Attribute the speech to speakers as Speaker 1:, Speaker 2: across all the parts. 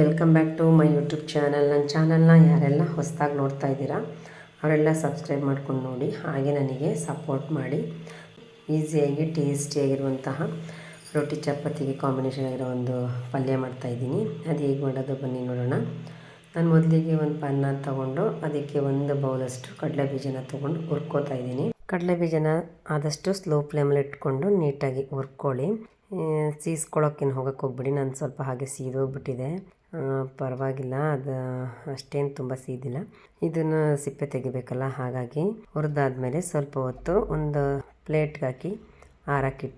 Speaker 1: Welcome back to my YouTube channel. ನನ್ನ ಚಾನಲ್ನ ಯಾರೆಲ್ಲ ಹೊಸದಾಗಿ ನೋಡ್ತಾ ಇದ್ದೀರಾ, ಅವರೆಲ್ಲ ಸಬ್ಸ್ಕ್ರೈಬ್ ಮಾಡ್ಕೊಂಡು ನೋಡಿ, ಹಾಗೆ ನನಗೆ ಸಪೋರ್ಟ್ ಮಾಡಿ. ಈಸಿಯಾಗಿ, ಟೇಸ್ಟಿಯಾಗಿರುವಂತಹ ರೊಟ್ಟಿ ಚಪಾತಿಗೆ ಕಾಂಬಿನೇಷನ್ ಆಗಿರೋ ಒಂದು ಪಲ್ಯ ಮಾಡ್ತಾಯಿದ್ದೀನಿ ಅದು ಹೇಗೆ ಮಾಡೋದು ಬನ್ನಿ ನೋಡೋಣ. ನಾನು ಮೊದಲಿಗೆ ಒಂದು ಪನ್ನ ತಗೊಂಡು, ಅದಕ್ಕೆ ಒಂದು ಬೌಲಷ್ಟು ಕಡಲೆ ಬೀಜನ ತೊಗೊಂಡು ಹುರ್ಕೋತಾ ಇದ್ದೀನಿ. ಕಡಲೆ ಬೀಜನ ಆದಷ್ಟು ಸ್ಲೋ ಫ್ಲೇಮಲ್ಲಿ ಇಟ್ಕೊಂಡು ನೀಟಾಗಿ ಹುರ್ಕೊಳ್ಳಿ. ಸೀಸ್ಕೊಳ್ಳೋಕ್ಕೇನು ಹೋಗೋಕ್ಕೆ ಹೋಗ್ಬಿಡಿ, ನಾನು ಸ್ವಲ್ಪ ಹಾಗೆ ಸೀದೋಗ್ಬಿಟ್ಟಿದೆ. ಪರವಾಗಿಲ್ಲ, ಅದು ಅಷ್ಟೇನು ತುಂಬ ಸೀದಿಲ್ಲ. ಇದನ್ನು ಸಿಪ್ಪೆ ತೆಗಿಬೇಕಲ್ಲ, ಹಾಗಾಗಿ ಹುರಿದಾದ್ಮೇಲೆ ಸ್ವಲ್ಪ ಹೊತ್ತು ಒಂದು ಪ್ಲೇಟ್ಗೆ ಹಾಕಿ ಆರಕ್ಕೆ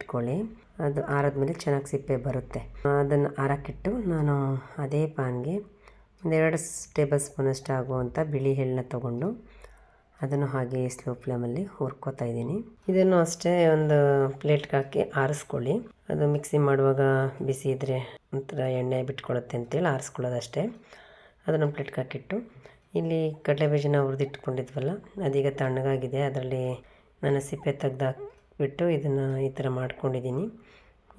Speaker 1: ಅದು ಆರದ್ಮೇಲೆ ಚೆನ್ನಾಗಿ ಸಿಪ್ಪೆ ಬರುತ್ತೆ. ಅದನ್ನು ಆರಕ್ಕಿಟ್ಟು ನಾನು ಅದೇ ಪಾನ್ಗೆ ಒಂದೆರಡು ಟೇಬಲ್ ಸ್ಪೂನಷ್ಟು ಆಗುವಂಥ ಬಿಳಿ ಎಳ್ಳನ್ನ ತೊಗೊಂಡು ಅದನ್ನು ಹಾಗೆ ಸ್ಲೋ ಫ್ಲೇಮಲ್ಲಿ ಹುರ್ಕೋತಾ ಇದ್ದೀನಿ. ಇದನ್ನು ಅಷ್ಟೇ ಒಂದು ಪ್ಲೇಟ್ಗೆ ಹಾಕಿ ಆರಿಸ್ಕೊಳ್ಳಿ. ಅದು ಮಿಕ್ಸಿ ಮಾಡುವಾಗ ಬಿಸಿ ಇದ್ದರೆ ಒಂಥರ ಎಣ್ಣೆ ಬಿಟ್ಕೊಳ್ಳುತ್ತೆ ಅಂತೇಳಿ ಆರಿಸ್ಕೊಳ್ಳೋದಷ್ಟೇ. ಅದನ್ನು ಪ್ಲೇಟ್ಗೆ ಹಾಕಿಟ್ಟು ಇಲ್ಲಿ ಕಡಲೆ ಬೀಜನ ಹುರಿದಿಟ್ಕೊಂಡಿದ್ವಲ್ಲ, ಅದೀಗ ತಣ್ಣಗಾಗಿದೆ. ಅದರಲ್ಲಿ ನಾನು ಸಿಪ್ಪೆ ತೆಗ್ದಾಕ್ಬಿಟ್ಟು ಇದನ್ನು ಈ ಥರ ಮಾಡ್ಕೊಂಡಿದ್ದೀನಿ.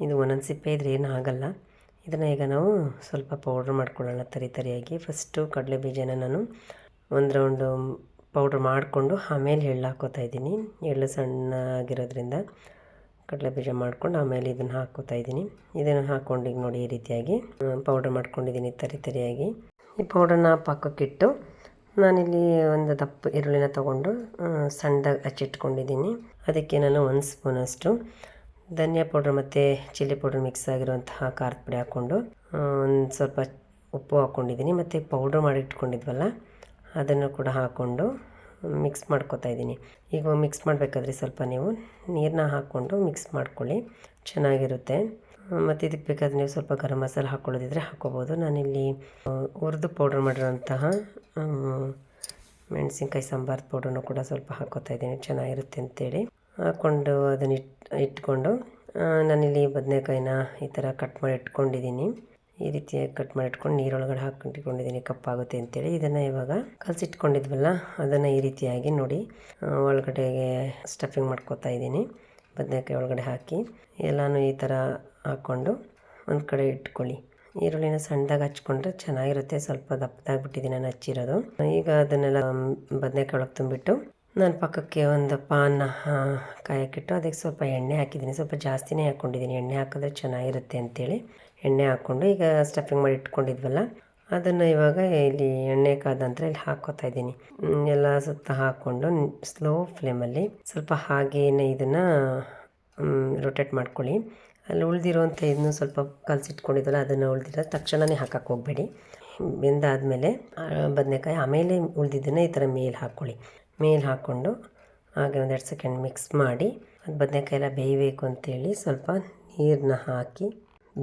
Speaker 1: ಇದು ಒಂದೊಂದು ಸಿಪ್ಪೆ ಇದ್ರೆ ಏನೂ ಆಗಲ್ಲ. ಇದನ್ನು ಈಗ ನಾವು ಸ್ವಲ್ಪ ಪೌಡ್ರ್ ಮಾಡ್ಕೊಳ್ಳೋಣ ತರಿ ತರಿಯಾಗಿ. ಫಸ್ಟು ಕಡಲೆ ಬೀಜನ ನಾನು ಒಂದು ರೌಂಡು ಪೌಡ್ರ್ ಮಾಡಿಕೊಂಡು ಆಮೇಲೆ ಎಳ್ಳು ಹಾಕೋತಾ ಇದ್ದೀನಿ. ಎಳ್ಳು ಸಣ್ಣಗಿರೋದ್ರಿಂದ ಕಡಲೆ ಬೀಜ ಮಾಡ್ಕೊಂಡು ಆಮೇಲೆ ಇದನ್ನು ಹಾಕೋತಾ ಇದ್ದೀನಿ. ಇದನ್ನು ಹಾಕ್ಕೊಂಡು ಈಗ ನೋಡಿ ಈ ರೀತಿಯಾಗಿ ಪೌಡರ್ ಮಾಡ್ಕೊಂಡಿದ್ದೀನಿ ತರಿ ತರಿಯಾಗಿ. ಈ ಪೌಡರ್ನ ಪಾಕಕ್ಕಿಟ್ಟು ನಾನಿಲ್ಲಿ ಒಂದು ದಪ್ಪ ಈರುಳ್ಳಿನ ತಗೊಂಡು ಸಣ್ಣದಾಗಿ ಹಚ್ಚಿಟ್ಕೊಂಡಿದ್ದೀನಿ ಅದಕ್ಕೆ ನಾನು ಒಂದು ಸ್ಪೂನಷ್ಟು ಧನಿಯಾ ಪೌಡ್ರ್ ಮತ್ತು ಚಿಲ್ಲಿ ಪೌಡ್ರ್ ಮಿಕ್ಸ್ ಆಗಿರುವಂತಹ ಖಾರದ ಪುಡಿ ಹಾಕ್ಕೊಂಡು ಒಂದು ಸ್ವಲ್ಪ ಉಪ್ಪು ಹಾಕ್ಕೊಂಡಿದ್ದೀನಿ. ಮತ್ತು ಪೌಡ್ರ್ ಮಾಡಿಟ್ಕೊಂಡಿದ್ವಲ್ಲ, ಅದನ್ನು ಕೂಡ ಹಾಕ್ಕೊಂಡು ಮಿಕ್ಸ್ ಮಾಡ್ಕೊತಾ ಇದ್ದೀನಿ. ಈಗ ಮಿಕ್ಸ್ ಮಾಡಬೇಕಾದ್ರೆ ಸ್ವಲ್ಪ ನೀವು ನೀರನ್ನ ಹಾಕ್ಕೊಂಡು ಮಿಕ್ಸ್ ಮಾಡ್ಕೊಳ್ಳಿ. ಚೆನ್ನಾಗಿರುತ್ತೆ. ಮತ್ತು ಇದಕ್ಕೆ ಬೇಕಾದ್ರೆ ನೀವು ಸ್ವಲ್ಪ ಗರಂ ಮಸಾಲೆ ಹಾಕ್ಕೊಳ್ಳೋದಿದ್ರೆ ಹಾಕ್ಕೋಬೋದು. ನಾನಿಲ್ಲಿ ಹುರಿದು ಪೌಡ್ರ್ ಮಾಡಿರೋಂತಹ ಮೆಣಸಿನ್ಕಾಯಿ ಸಾಂಬಾರು ಪೌಡ್ರನ್ನು ಕೂಡ ಸ್ವಲ್ಪ ಹಾಕ್ಕೋತಾ ಇದ್ದೀನಿ. ಚೆನ್ನಾಗಿರುತ್ತೆ ಅಂತೇಳಿ. ಹಾಕ್ಕೊಂಡು ಅದನ್ನ ಇಟ್ಟು ಇಟ್ಕೊಂಡು ನಾನಿಲ್ಲಿ ಬದನೆಕಾಯಿನ ಈ ಥರ ಕಟ್ ಮಾಡಿ ಇಟ್ಕೊಂಡಿದ್ದೀನಿ. ಈ ರೀತಿಯಾಗಿ ಕಟ್ ಮಾಡಿಟ್ಕೊಂಡು ನೀರೊಳಗಡೆ ಹಾಕೊಂಡಿಟ್ಕೊಂಡಿದ್ದೀನಿ ಕಪ್ಪಾಗುತ್ತೆ ಅಂತೇಳಿ. ಇದನ್ನು ಇವಾಗ ಕಲಸಿಟ್ಕೊಂಡಿದ್ವಲ್ಲ, ಅದನ್ನು ಈ ರೀತಿಯಾಗಿ ನೋಡಿ ಒಳಗಡೆಗೆ ಸ್ಟಫಿಂಗ್ ಮಾಡ್ಕೋತಾ ಇದ್ದೀನಿ. ಬದನೆಕಾಯಿ ಒಳಗಡೆ ಹಾಕಿ, ಎಲ್ಲನೂ ಈ ಥರ ಹಾಕ್ಕೊಂಡು ಒಂದು ಕಡೆ ಇಟ್ಕೊಳ್ಳಿ. ಈರುಳ್ಳಿನ ಸಣ್ಣದಾಗಿ ಹಚ್ಕೊಂಡ್ರೆ ಚೆನ್ನಾಗಿರುತ್ತೆ, ಸ್ವಲ್ಪ ದಪ್ಪದಾಗ್ಬಿಟ್ಟಿದ್ದೀನಿ ನಾನು ಹಚ್ಚಿರೋದು. ಈಗ ಅದನ್ನೆಲ್ಲ ಬದನೆಕಾಯಿ ಒಳಗೆ ತುಂಬಿಟ್ಟು ನಾನು ಪಕ್ಕಕ್ಕೆ ಒಂದು ಪಾನ್ ಕಾಯಕ್ಕಿಟ್ಟು ಅದಕ್ಕೆ ಸ್ವಲ್ಪ ಎಣ್ಣೆ ಹಾಕಿದ್ದೀನಿ. ಸ್ವಲ್ಪ ಜಾಸ್ತಿನೇ ಹಾಕ್ಕೊಂಡಿದ್ದೀನಿ ಎಣ್ಣೆ ಹಾಕಿದ್ರೆ ಚೆನ್ನಾಗಿರುತ್ತೆ ಅಂತೇಳಿ. ಎಣ್ಣೆ ಹಾಕ್ಕೊಂಡು ಈಗ ಸ್ಟಫಿಂಗ್ ಮಾಡಿ ಇಟ್ಕೊಂಡಿದ್ವಲ್ಲ, ಅದನ್ನು ಇವಾಗ ಇಲ್ಲಿ ಎಣ್ಣೆ ಕಾದ ನಂತರ ಇಲ್ಲಿ ಹಾಕ್ಕೋತಾ ಇದ್ದೀನಿ. ಎಲ್ಲ ಸುತ್ತ ಹಾಕ್ಕೊಂಡು ಸ್ಲೋ ಫ್ಲೇಮಲ್ಲಿ ಸ್ವಲ್ಪ ಹಾಗೇನೆ ಇದನ್ನು ರೊಟೇಟ್ ಮಾಡ್ಕೊಳ್ಳಿ. ಅಲ್ಲಿ ಉಳಿದಿರುವಂಥ ಇದನ್ನು ಸ್ವಲ್ಪ ಕಲಸಿಟ್ಕೊಂಡಿದ್ವಲ್ಲ ಅದನ್ನು ಉಳಿದಿರೋ ತಕ್ಷಣವೇ ಹಾಕಕ್ಕೆ ಹೋಗಬೇಡಿ. ಬೆಂದಾದಮೇಲೆ ಬದನೆಕಾಯಿ ಆಮೇಲೆ ಉಳಿದಿದ್ದನ್ನು ಈ ಥರ ಮೇಲೆ ಹಾಕ್ಕೊಳ್ಳಿ. ಮೇಲೆ ಹಾಕ್ಕೊಂಡು ಹಾಗೆ ಒಂದೆರಡು ಸೆಕೆಂಡ್ ಮಿಕ್ಸ್ ಮಾಡಿ, ಅದು ಬದನೆಕಾಯಿ ಎಲ್ಲ ಬೇಯಬೇಕು ಅಂತೇಳಿ ಸ್ವಲ್ಪ ನೀರನ್ನ ಹಾಕಿ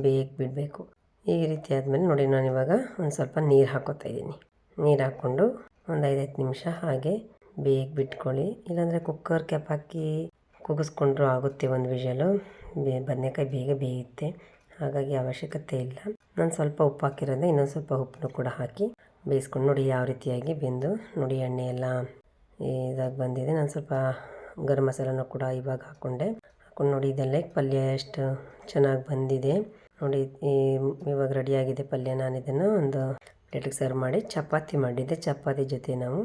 Speaker 1: ಬೇಗ ಬಿಡಬೇಕು. ಈ ರೀತಿ ಆದಮೇಲೆ ನೋಡಿ ನಾನು ಇವಾಗ ಒಂದು ಸ್ವಲ್ಪ ನೀರು ಹಾಕೋತಾ ಇದ್ದೀನಿ. ನೀರು ಹಾಕ್ಕೊಂಡು ಒಂದು ಐದೈದು ನಿಮಿಷ ಹಾಗೆ ಬೇಗ ಬಿಟ್ಕೊಳ್ಳಿ. ಇಲ್ಲಾಂದರೆ ಕುಕ್ಕರ್ ಕ್ಯಾಪ್ ಹಾಕಿ ಕುಗಿಸ್ಕೊಂಡ್ರು ಆಗುತ್ತೆ ಒಂದು ವಿಷಲು. ಬೇ, ಬದನೆಕಾಯಿ ಬೇಗ ಬೇಯುತ್ತೆ. ಹಾಗಾಗಿ ಅವಶ್ಯಕತೆ ಇಲ್ಲ. ನಾನು ಸ್ವಲ್ಪ ಉಪ್ಪು ಹಾಕಿರೋದೆ ಇನ್ನೊಂದು ಸ್ವಲ್ಪ ಉಪ್ಪನ್ನು ಕೂಡ ಹಾಕಿ ಬೇಯಿಸ್ಕೊಂಡು ನೋಡಿ ಯಾವ ರೀತಿಯಾಗಿ ಬೆಂದು ನೋಡಿ ಎಣ್ಣೆ ಎಲ್ಲ ಇದಾಗಿ ಬಂದಿದೆ. ನಾನು ಸ್ವಲ್ಪ ಗರಂ ಮಸಾಲನೂ ಕೂಡ ಇವಾಗ ಹಾಕ್ಕೊಂಡೆ ಹಾಕ್ಕೊಂಡು ನೋಡಿ, ಇದೆಲ್ಲ ಪಲ್ಯ ಎಷ್ಟು ಚೆನ್ನಾಗಿ ಬಂದಿದೆ. ನೋಡಿ, ಈ ಇವಾಗ ರೆಡಿಯಾಗಿದೆ ಪಲ್ಯ. ನಾನು ಇದನ್ನು ಒಂದು ಪ್ಲೇಟಿಗೆ ಸರ್ವ್ ಮಾಡಿ, ಚಪಾತಿ ಮಾಡಿದ್ದೆ. ಚಪಾತಿ ಜೊತೆ ನಾವು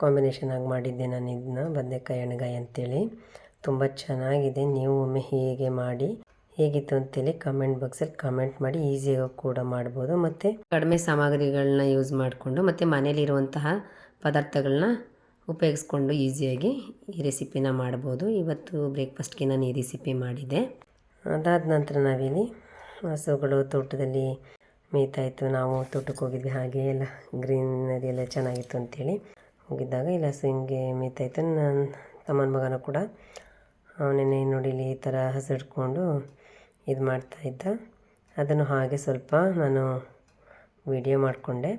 Speaker 1: ಕಾಂಬಿನೇಷನ್ ಆಗಿ ಮಾಡಿದ್ದೆ ನಾನು ಇದನ್ನ ಬದನೆಕಾಯಿ ಎಣ್ಣೆಗಾಯಿ ಅಂತೇಳಿ. ತುಂಬ ಚೆನ್ನಾಗಿದೆ. ನೀವು ಒಮ್ಮೆ ಹೀಗೆ ಮಾಡಿ, ಹೇಗಿತ್ತು ಅಂತೇಳಿ ಕಮೆಂಟ್ ಬಾಕ್ಸಲ್ಲಿ ಕಮೆಂಟ್ ಮಾಡಿ ಈಸಿಯಾಗಿ ಕೂಡ ಮಾಡ್ಬೋದು. ಮತ್ತು ಕಡಿಮೆ ಸಾಮಗ್ರಿಗಳನ್ನ ಯೂಸ್ ಮಾಡಿಕೊಂಡು, ಮತ್ತು ಮನೇಲಿರುವಂತಹ ಪದಾರ್ಥಗಳನ್ನ ಉಪಯೋಗಿಸ್ಕೊಂಡು ಈಸಿಯಾಗಿ ಈ ರೆಸಿಪಿನ ಮಾಡ್ಬೋದು. ಇವತ್ತು ಬ್ರೇಕ್ಫಾಸ್ಟ್ಗೆ ನಾನು ಈ ರೆಸಿಪಿ ಮಾಡಿದ್ದೆ. ಅದಾದ ನಂತರ ನಾವಿಲ್ಲಿ ಹಸುಗಳು ತೋಟದಲ್ಲಿ ಮೇಯ್ತಾಯಿತ್ತು ನಾವು ತೋಟಕ್ಕೆ ಹೋಗಿದ್ವಿ. ಹಾಗೆ ಎಲ್ಲ ಗ್ರೀನರಿ ಎಲ್ಲ ಚೆನ್ನಾಗಿತ್ತು ಅಂತೇಳಿ ಹೋಗಿದ್ದಾಗ ಇಲ್ಲ ಹಸು ಹಿಂಗೆ ಮೇಯ್ತಾಯಿತ್ತು ನನ್ನ ತಮ್ಮನ ಮಗನೂ ಕೂಡ ಅವನೇ ನೋಡಿ ಈ ಥರ ಹಸು ಹಿಡ್ಕೊಂಡು ಇದು ಮಾಡ್ತಾಯಿದ್ದ ಅದನ್ನು ಹಾಗೆ ಸ್ವಲ್ಪ ನಾನು ವಿಡಿಯೋ ಮಾಡಿಕೊಂಡೆ.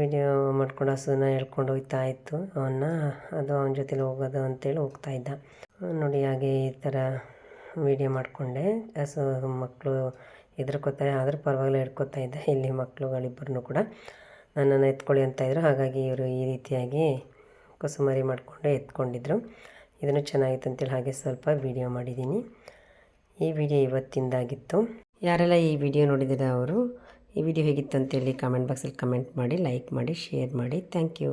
Speaker 1: ವಿಡಿಯೋ ಮಾಡ್ಕೊಂಡು ಹಸುನ ಹೇಳ್ಕೊಂಡು ಹೋಗ್ತಾ ಇತ್ತು. ಅವನ್ನ ಅದು ಅವನ ಜೊತೆಲಿ ಹೋಗೋದು ಅಂತೇಳಿ ಹೋಗ್ತಾ ಇದ್ದ. ನೋಡಿ, ಹಾಗೆ ಈ ಥರ ವಿಡಿಯೋ ಮಾಡಿಕೊಂಡೆ. ಸೊ ಮಕ್ಕಳು ಹೆದರ್ಕೋತಾರೆ, ಆದರೂ ಪರವಾಗಿಲ್ಲ ಹಿಡ್ಕೊತಾ ಇದ್ದೆ. ಇಲ್ಲಿ ಮಕ್ಕಳುಗಳಿಬ್ಬರನ್ನು ಕೂಡ ನನ್ನನ್ನು ಎತ್ಕೊಳ್ಳಿ ಅಂತ ಇದ್ರು. ಹಾಗಾಗಿ ಇವರು ಈ ರೀತಿಯಾಗಿ ಕುಸುಮರಿ ಮಾಡಿಕೊಂಡು, ಎತ್ಕೊಂಡಿದ್ರು. ಇದನ್ನು ಚೆನ್ನಾಗಿತ್ತು ಅಂತೇಳಿ ಹಾಗೆ ಸ್ವಲ್ಪ ವಿಡಿಯೋ ಮಾಡಿದ್ದೀನಿ. ಈ ವಿಡಿಯೋ ಇವತ್ತಿಂದಾಗಿತ್ತು. ಯಾರೆಲ್ಲ ಈ ವಿಡಿಯೋ ನೋಡಿದ್ದೀರ ಅವರು, ಈ ವಿಡಿಯೋ ಹೇಗಿತ್ತು ಅಂತೇಳಿ ಕಾಮೆಂಟ್ ಬಾಕ್ಸಲ್ಲಿ ಕಮೆಂಟ್ ಮಾಡಿ ಲೈಕ್ ಮಾಡಿ ಶೇರ್ ಮಾಡಿ. Thank you